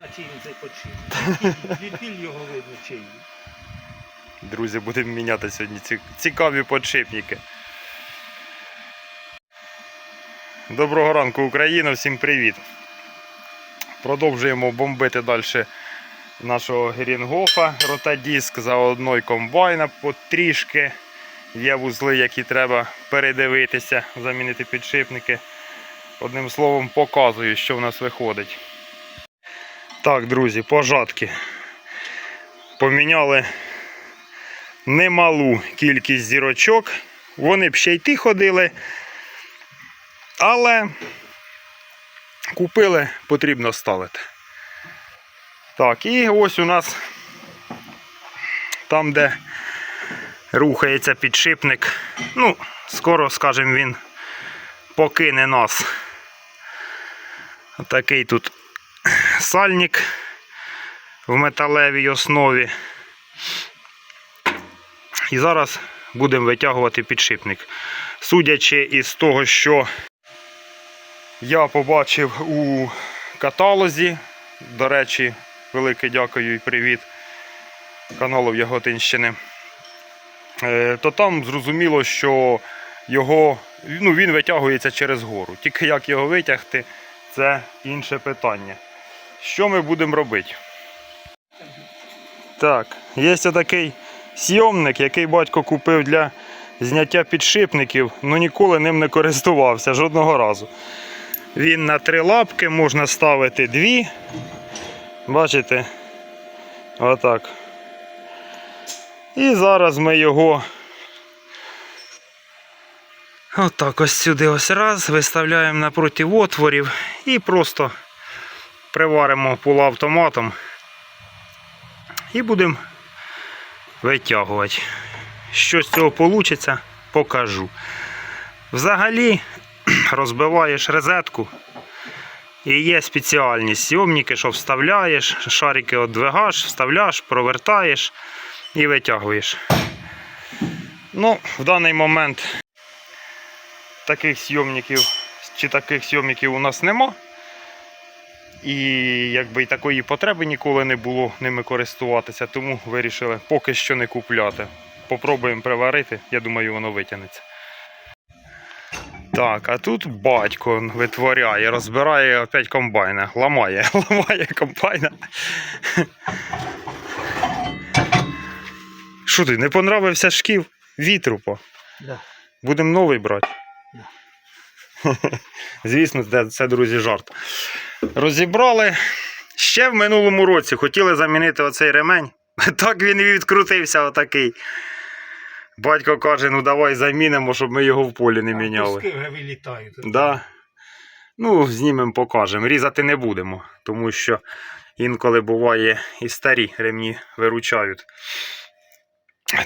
А чий він цей почив? Відбіль його видно чий. Друзі, будемо міняти сьогодні ці цікаві подшипники. Доброго ранку, Україна, всім привіт. Продовжуємо бомбити далі нашого Герінгофа, ротадиск, заодно й комбайна потрішки. Є вузли, які треба передивитися, замінити підшипники. Одним словом, показую, що в нас виходить. Так, друзі, пожатки. Поміняли немалу кількість зірочок. Вони б ще й ті ходили. Але купили, потрібно ставити. Так, і ось у нас там, де рухається підшипник. Ну, скоро, скажімо, він покине нас. Такий тут сальник в металевій основі. І зараз будемо витягувати підшипник. Судячи із того, що я побачив у каталозі, до речі, велике дякую і привіт каналу Яготинщини, е, то там зрозуміло, що його, ну, він витягується через гору. Тільки як його витягти, це інше питання. Що ми будемо робити? Так, є такий сйомник, який батько купив для зняття підшипників, але ніколи ним не користувався жодного разу. Він на три лапки, можна ставити дві. Бачите? Отак. І зараз ми його отак ось сюди ось раз, виставляємо напроти отворів і просто приваримо полуавтоматом. І будемо витягувати. Що з цього вийде, покажу. Взагалі розбиваєш розетку. І є спеціальні сйомники, що вставляєш, шарики віддвигаєш, вставляєш, провертаєш і витягуєш. Ну, в даний момент таких сйомників чи таких сйомників у нас нема. І якби і такої потреби ніколи не було ними користуватися, тому вирішили поки що не купляти. Попробуємо приварити, я думаю, воно витягнеться. Так, а тут батько витворяє, розбирає опять комбайна, ламає, ламає комбайна. Що ти, не понравився шків? Вітру по. Да. Будемо новий брати. Звісно, це, друзі, жарт. Розібрали. Ще в минулому році хотіли замінити оцей ремень. Так він і відкрутився отакий. Батько каже, ну давай замінимо, щоб ми його в полі не міняли. Вже вилітають. Да. Ну, знімемо, покажемо. Різати не будемо, тому що інколи буває і старі ремні виручають.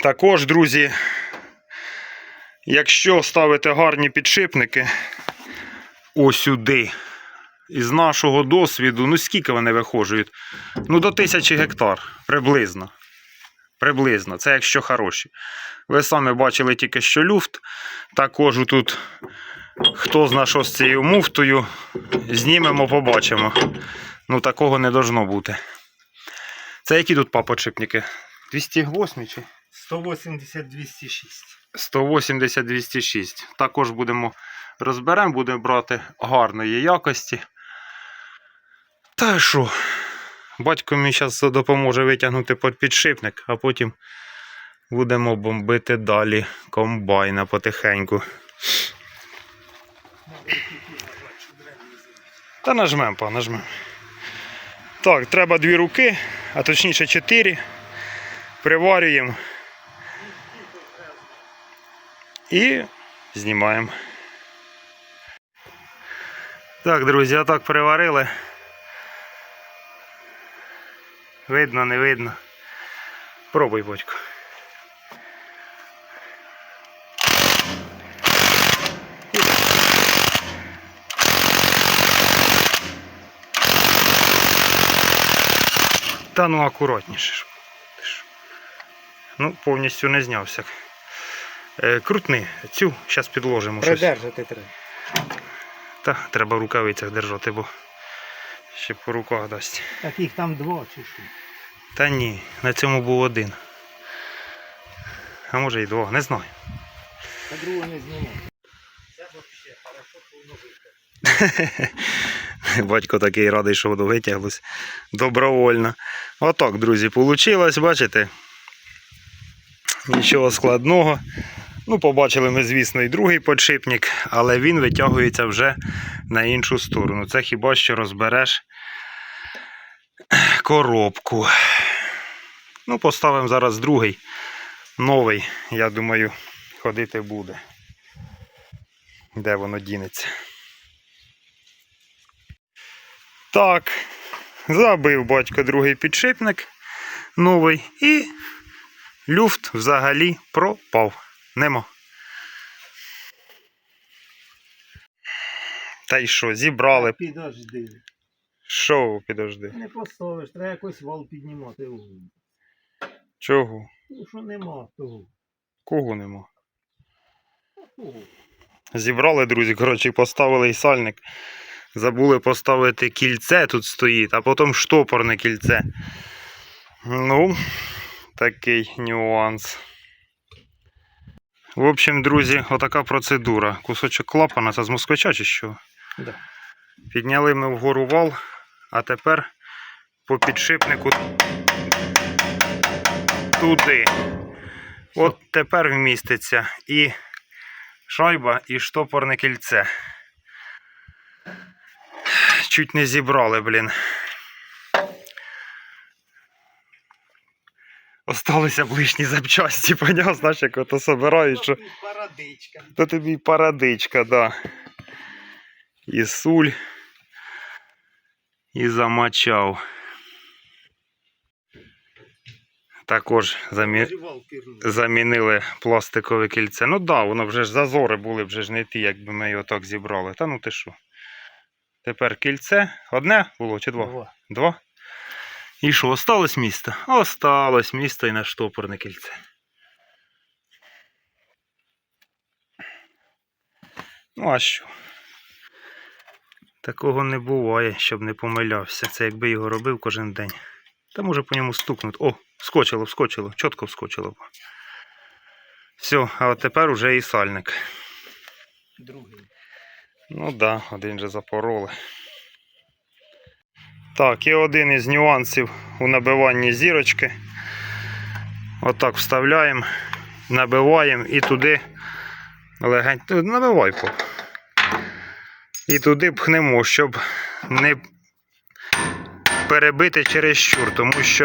Також, друзі, якщо ставити гарні підшипники ось сюди, із нашого досвіду, ну скільки вони виходжують? Ну, до тисячі гектар приблизно. Приблизно, це якщо хороші. Ви самі бачили тільки що люфт. Також тут хто зна, що з цією муфтою, знімемо, побачимо. Ну, такого не должно бути. Це які тут папочипники? 208 чи? 180-206. 180-206. Також будемо розберемо, будемо брати гарної якості. Та що? Батько мені зараз допоможе витягнути під підшипник, а потім будемо бомбити далі комбайна потихеньку. Та нажмемо, па, нажмемо. Так, треба дві руки, а точніше чотири. Приварюємо. І знімаємо. Так, друзі, отак приварили. Видно, не видно. Пробуй, батько. Та ну акуратніше. Ну, повністю не знявся. Е, крутни цю, зараз підложимо. Придержати треба. Та треба в рукавицях держати, бо Ще по руках дасть. Таких там два чи що. Та ні, на цьому був один. А може і два, не знаю. Та другого не знімав. Це взагалі хорошо, що воно. Батько такий радий, що воно витяглось добровольно. Отак, друзі, вийшло, бачите? Нічого складного. Ну, побачили ми, звісно, і другий подшипник, але він витягується вже на іншу сторону. Це хіба що розбереш коробку. Ну, поставимо зараз другий, новий, я думаю, ходити буде. Де воно дінеться. Так, забив батько другий підшипник новий і люфт взагалі пропав. Нема. Та й що, зібрали. Підожди. Що, підожди? Не поставиш, треба якось вал піднімати вгору. Чого? Ну що нема того. Кого нема? Ого. Зібрали, друзі, коротше, поставили і сальник. Забули поставити кільце тут стоїть, а потім штопорне кільце. Ну, такий нюанс. В общем, друзі, отака процедура. Кусочок клапана, це з москвича чи що? Да. Підняли ми вгору вал, а тепер по підшипнику туди. От тепер вміститься і шайба, і штопорне кільце. Чуть не зібрали, блін. Осталися б лишні запчасті, поняв, знаєш, як ото собирають, що Парадичка. то тобі парадичка, да. І суль. І замочав. Також замі... Замінили пластикове кільце. Ну так, да, воно вже ж зазори були вже ж не ті, якби ми його так зібрали. Та ну ти що. Тепер кільце. Одне було чи два? Два. Два. І що, осталось місто? Осталось місто і на штопорне кільце. Ну, а що? Такого не буває, щоб не помилявся. Це якби його робив кожен день. Та може по ньому стукнути. О, вскочило, вскочило, чітко вскочило. Все, а от тепер уже і сальник. Другий. Ну так, да, один же запороли. Так, і один із нюансів у набиванні зірочки. Отак вставляємо, набиваємо і туди легенько. Набивай. І туди пхнемо, щоб не перебити через щур, тому що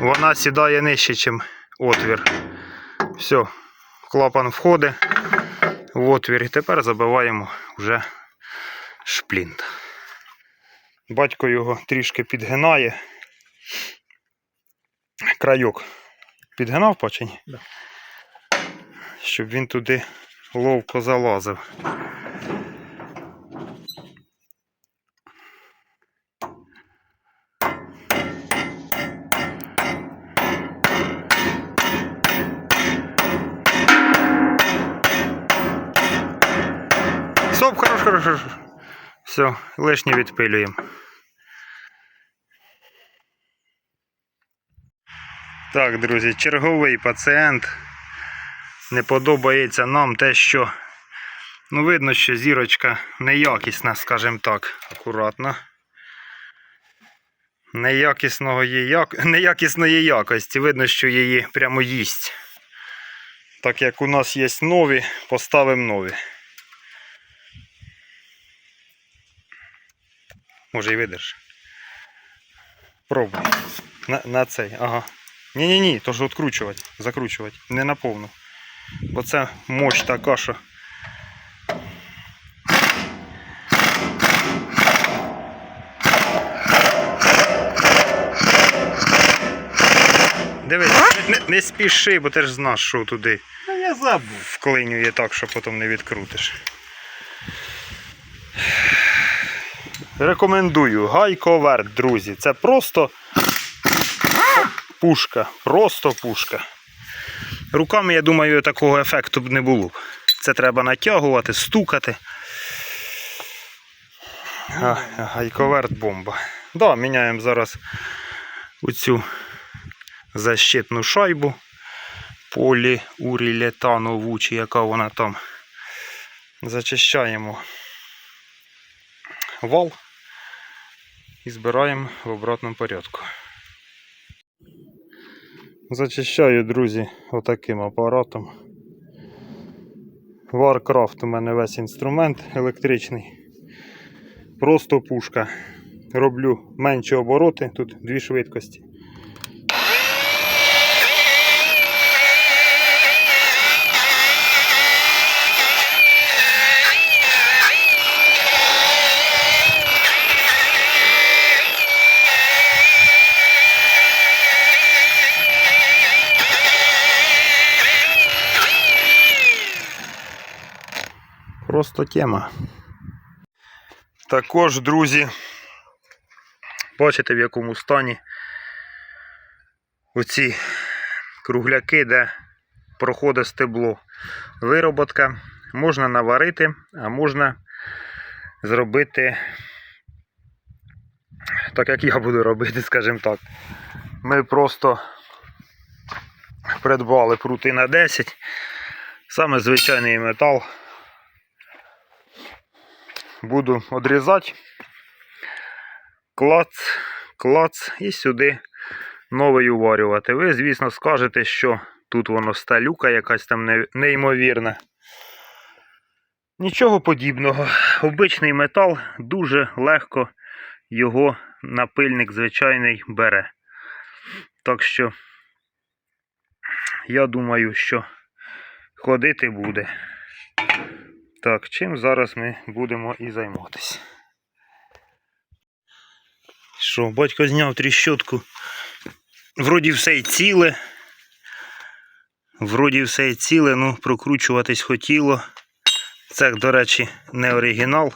вона сідає нижче, ніж отвір. Все, клапан входить в отвір і тепер забиваємо вже шплінт. Батько його трішки підгинає. Крайок підгинав пачені? Да. Щоб він туди ловко залазив. Стоп, хорош, хорош, хорош. Все, лишнє відпилюємо. Так, друзі, черговий пацієнт. Не подобається нам те, що ну, видно, що зірочка неякісна, скажімо так, акуратно. Неякісного її, як... Неякісної якості. Видно, що її прямо їсть. Так як у нас є нові, поставимо нові. Може і видиш. Пробуй. На, на цей, ага. Ні-ні-ні, то ж відкручувати, закручувати. Не на повну. Бо це мощ така, що. Дивись, не, не, спіши, бо ти ж знаєш, що туди Та я забув. вклинює так, що потім не відкрутиш. Рекомендую гайковерт, друзі. Це просто пушка. Просто пушка. Руками, я думаю, такого ефекту б не було. Це треба натягувати, стукати. Га- Гайковерт бомба. Да, міняємо зараз оцю защитну шайбу поліурілетанову, чи яка вона там. Зачищаємо вал і збираємо в обратному порядку. Зачищаю, друзі, отаким апаратом. Warcraft у мене весь інструмент електричний. Просто пушка. Роблю менші обороти, тут дві швидкості. Просто тема. Також, друзі, бачите в якому стані оці кругляки, де проходить стебло. Вироботка можна наварити, а можна зробити так, як я буду робити, скажімо так. Ми просто придбали прути на 10, саме звичайний метал буду одрізати. Клац, клац і сюди новий уварювати. Ви, звісно, скажете, що тут воно сталюка якась там неймовірна. Нічого подібного. Обичний метал дуже легко його напильник звичайний бере. Так що, я думаю, що ходити буде. Так, чим зараз ми будемо і займатися. Що, батько зняв тріщотку. Вроді все й ціле. Вроді все й ціле, ну прокручуватись хотіло. Це, до речі, не оригінал.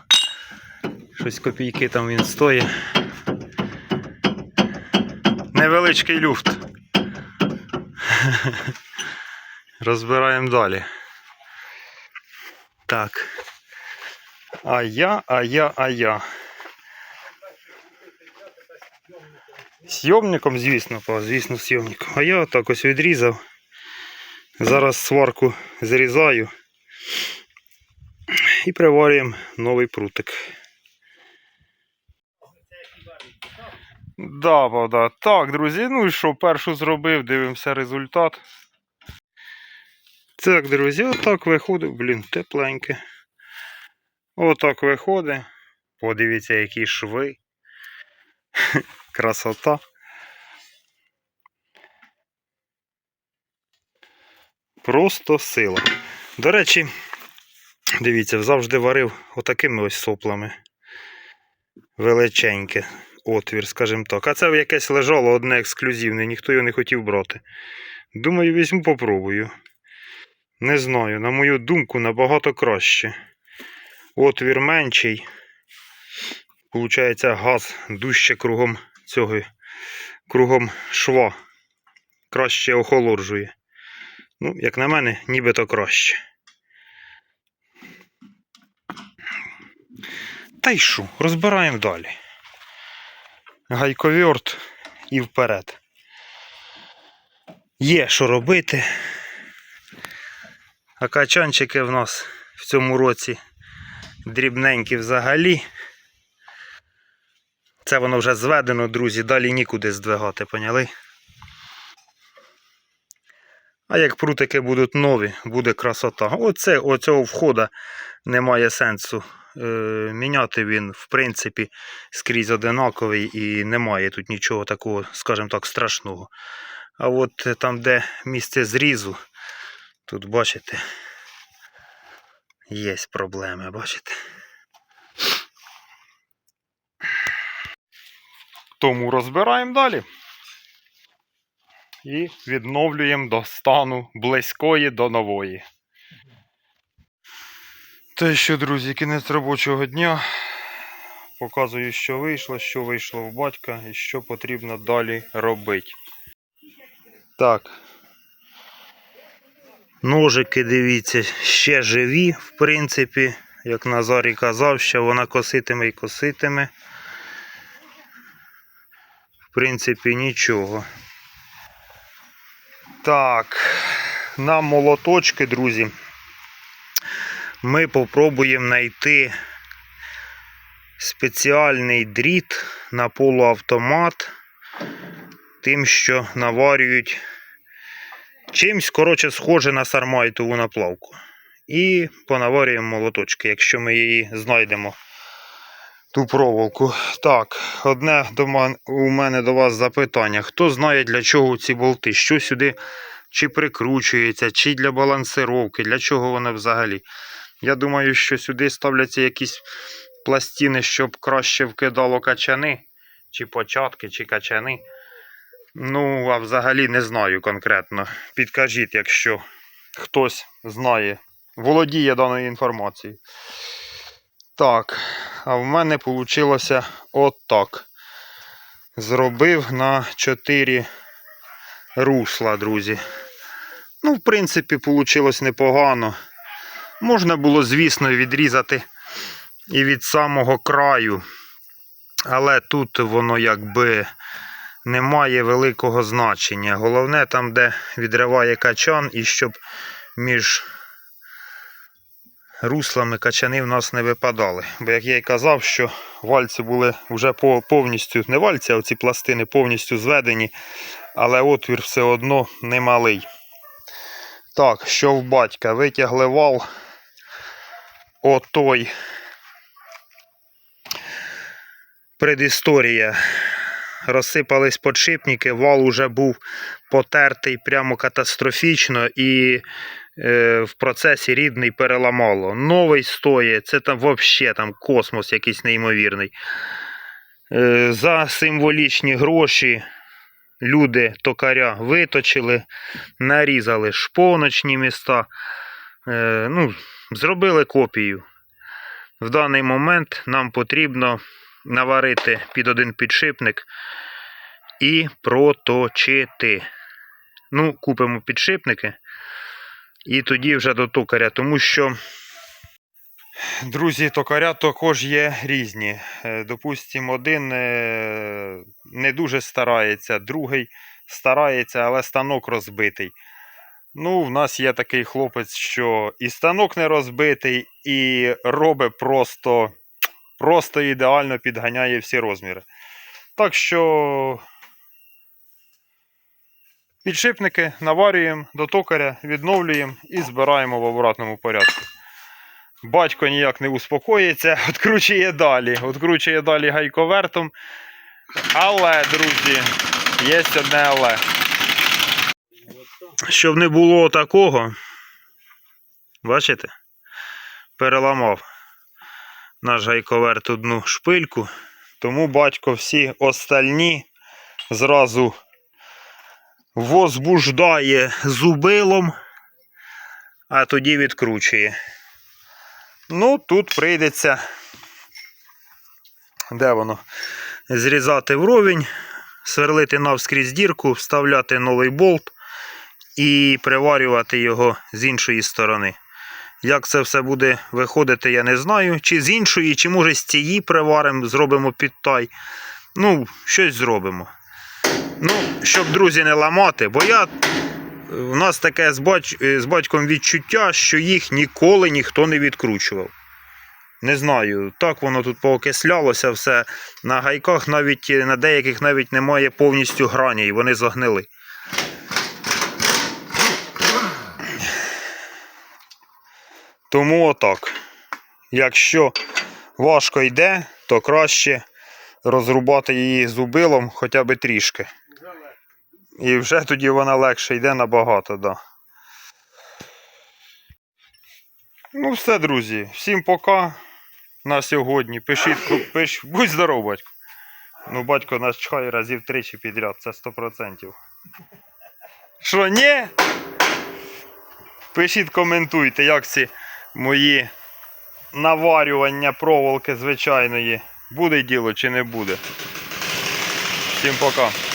Щось копійки там він стоїть. Невеличкий люфт. Розбираємо далі. Так. А я, а я, а я. Сйомником, звісно, па, звісно, сйомником. А я отак ось відрізав. Зараз сварку зрізаю. І приварюємо новий прутик. Да, ба, да. Так, друзі, ну і що, першу зробив, дивимося результат. Так, друзі, отак виходить. Блін, тепленьке. Отак виходить. Подивіться, які шви. Красота. Просто сила. До речі, дивіться, завжди варив отакими ось соплами. Величеньке отвір, скажімо так. А це якесь лежало одне ексклюзивне, ніхто його не хотів брати. Думаю, візьму, попробую. Не знаю, на мою думку, набагато краще. Отвір менший. Получається, газ дужче кругом цього, кругом шва. Краще охолоджує. Ну, як на мене, нібито краще. Та й що, розбираємо далі. Гайковерт і вперед. Є що робити. А качанчики в нас в цьому році дрібненькі взагалі. Це воно вже зведено, друзі, далі нікуди здвигати, поняли? А як прутики будуть нові, буде красота. Оце, оцього входа немає сенсу. Е, міняти він, в принципі, скрізь одинаковий і немає тут нічого такого, скажімо так, страшного. А от там, де місце зрізу, тут бачите, є проблеми, бачите. Тому розбираємо далі. І відновлюємо до стану близької до нової. Те що, друзі, кінець робочого дня. Показую, що вийшло, що вийшло в батька і що потрібно далі робити. Так. Ножики, дивіться, ще живі, в принципі. як Назарій казав, що вона коситиме і коситиме. В принципі, нічого. Так, на молоточки, друзі, ми попробуємо знайти спеціальний дріт на полуавтомат, тим, що наварюють чимсь, коротше, схоже на сармайтову наплавку. І понаварюємо молоточки, якщо ми її знайдемо. Ту проволоку. Так, одне до мен- у мене до вас запитання. Хто знає, для чого ці болти? Що сюди чи прикручується, чи для балансировки, для чого воно взагалі? Я думаю, що сюди ставляться якісь пластини, щоб краще вкидало качани, чи початки, чи качани. Ну, а взагалі не знаю конкретно. Підкажіть, якщо хтось знає, володіє даною інформацією. Так, а в мене вийшло отак. Зробив на 4 русла, друзі. Ну, в принципі, вийшло непогано. Можна було, звісно, відрізати і від самого краю. Але тут воно якби не має великого значення. Головне там, де відриває качан, і щоб між руслами качани в нас не випадали. Бо як я й казав, що вальці були вже повністю, не вальці, а ці пластини повністю зведені, але отвір все одно немалий. Так, що в батька? Витягли вал отой. Предісторія. Розсипались подшипники, вал уже був потертий прямо катастрофічно і е, в процесі рідний переламало. Новий стоїть, це там взагалі там космос якийсь неймовірний. Е, за символічні гроші люди токаря виточили, нарізали шпоночні міста, е, ну, зробили копію. В даний момент нам потрібно наварити під один підшипник і проточити. Ну, купимо підшипники і тоді вже до токаря, тому що, друзі, токаря також є різні. Е, Допустимо, один е, не дуже старається, другий старається, але станок розбитий. Ну, в нас є такий хлопець, що і станок не розбитий, і робить просто, просто ідеально підганяє всі розміри. Так що підшипники наварюємо до токаря, відновлюємо і збираємо в обратному порядку. Батько ніяк не успокоїться, відкручує далі. Відкручує далі гайковертом. Але, друзі, є одне але. Щоб не було такого, бачите, переламав наш гайковерт одну шпильку, тому батько всі остальні зразу возбуждає зубилом, а тоді відкручує. Ну, тут прийдеться, де воно? Зрізати вровень, сверлити навскрізь дірку, вставляти новий болт і приварювати його з іншої сторони. Як це все буде виходити, я не знаю. Чи з іншої, чи може з цієї приваримо, зробимо підтай. Ну, щось зробимо. Ну, щоб друзі не ламати, бо я. У нас таке з, бать... з батьком відчуття, що їх ніколи ніхто не відкручував. Не знаю, так воно тут поокислялося все. На гайках навіть на деяких навіть немає повністю грані, і вони загнили. Тому отак. Якщо важко йде, то краще розрубати її зубилом хоча б трішки. І вже тоді вона легше йде набагато, да. Ну все, друзі. Всім пока на сьогодні. Пишіть, пиш, будь здоров, батько. Ну, батько нас чхає разів тричі підряд, це 100%. Що, ні? Пишіть, коментуйте, як ці мої наварювання проволоки звичайної. Буде діло чи не буде. Всім пока.